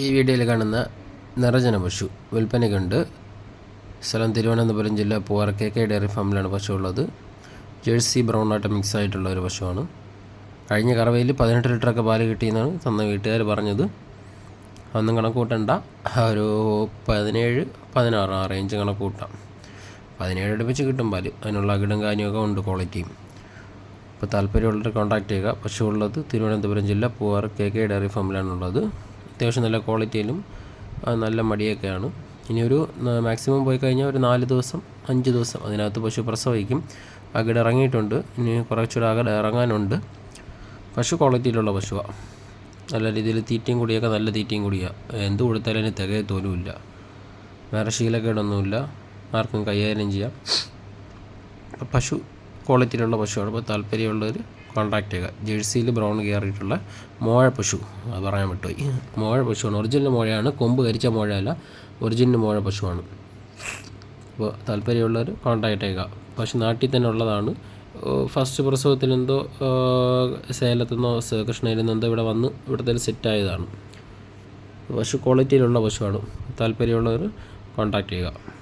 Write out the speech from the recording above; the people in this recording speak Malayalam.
ഈ വീഡിയോയിൽ കാണുന്ന നിറജന പശു വിൽപ്പനയ്ക്കുണ്ട് സ്ഥലം തിരുവനന്തപുരം ജില്ല പൂവാർ കെ കെ ഡയറി ഫാമിലാണ് പശു ഉള്ളത്. ജേഴ്സി ബ്രൗൺ ആയിട്ട് മിക്സ് ആയിട്ടുള്ള ഒരു പശുവാണ്. കഴിഞ്ഞ കറവയിൽ പതിനെട്ട് ലിറ്ററൊക്കെ പാൽ കിട്ടിയെന്നാണ് തന്ന വീട്ടുകാർ പറഞ്ഞത്. ഒന്നും കണക്ക് കൂട്ടണ്ട. ഒരു പതിനേഴ് പതിനാറ് ആ റേഞ്ച് കണക്ക് കൂട്ടാം. പതിനേഴ് അടുപ്പിച്ച് കിട്ടും പാൽ. അതിനുള്ള അകിടും കാനിയൊക്കെ ഉണ്ട് ക്വാളിറ്റിയും അപ്പോൾ താല്പര്യമുള്ളവർ കോൺടാക്ട് ചെയ്യുക. പശു ഉള്ളത് തിരുവനന്തപുരം ജില്ല പൂവാർ കെ കെ ഡയറി ഫാമിലാണുള്ളത് അത്യാവശ്യം നല്ല ക്വാളിറ്റിയിലും നല്ല മടിയൊക്കെയാണ്. ഇനി ഒരു മാക്സിമം പോയി കഴിഞ്ഞാൽ ഒരു നാല് ദിവസം അഞ്ച് ദിവസം അതിനകത്ത് പശു പ്രസവിക്കും. അകിട് ഇറങ്ങിയിട്ടുണ്ട്. ഇനി കുറച്ചുകൂടെ അകിട് ഇറങ്ങാനുണ്ട്. പശു ക്വാളിറ്റിയിലുള്ള പശുവാണ് നല്ല രീതിയിൽ തീറ്റയും കൂടിയൊക്കെ നല്ല തീറ്റയും കൂടിയാണ് എന്ത് കൊടുത്താലും അതിന് തികയത്തോലുമില്ല വേറെ ശീലക്കേടൊന്നുമില്ല. ആർക്കും കൈകാര്യം ചെയ്യാം. പശു ക്വാളിറ്റിയിലുള്ള പശുവാണ്. അപ്പോൾ താല്പര്യമുള്ളവർ കോൺടാക്ട് ചെയ്യുക. ജേഴ്സിയിൽ ബ്രൗൺ കയറിയിട്ടുള്ള മോഴ പശു അത് പറയാൻ വിട്ടുപോയി. മോഴ പശുവാണ്. ഒറിജിനൽ മോഴയാണ്. കൊമ്പ് കരിച്ച മോഴയല്ല. ഒറിജിനൽ മോഴ പശുവാണ്. അപ്പോൾ താല്പര്യമുള്ളവർ കോൺടാക്ട് ചെയ്യുക. പശു നാട്ടിൽ തന്നെ ഉള്ളതാണ്. ഫസ്റ്റ് പ്രസവത്തിൽ എന്തോ സേലത്തു നിന്നോ സ- കൃഷ്ണയിൽ നിന്നോ ഇവിടെ വന്ന് ഇവിടുത്തെ സെറ്റായതാണ് പശു ക്വാളിറ്റിയിലുള്ള പശുവാണ്. താല്പര്യമുള്ളവർ കോൺടാക്ട് ചെയ്യുക.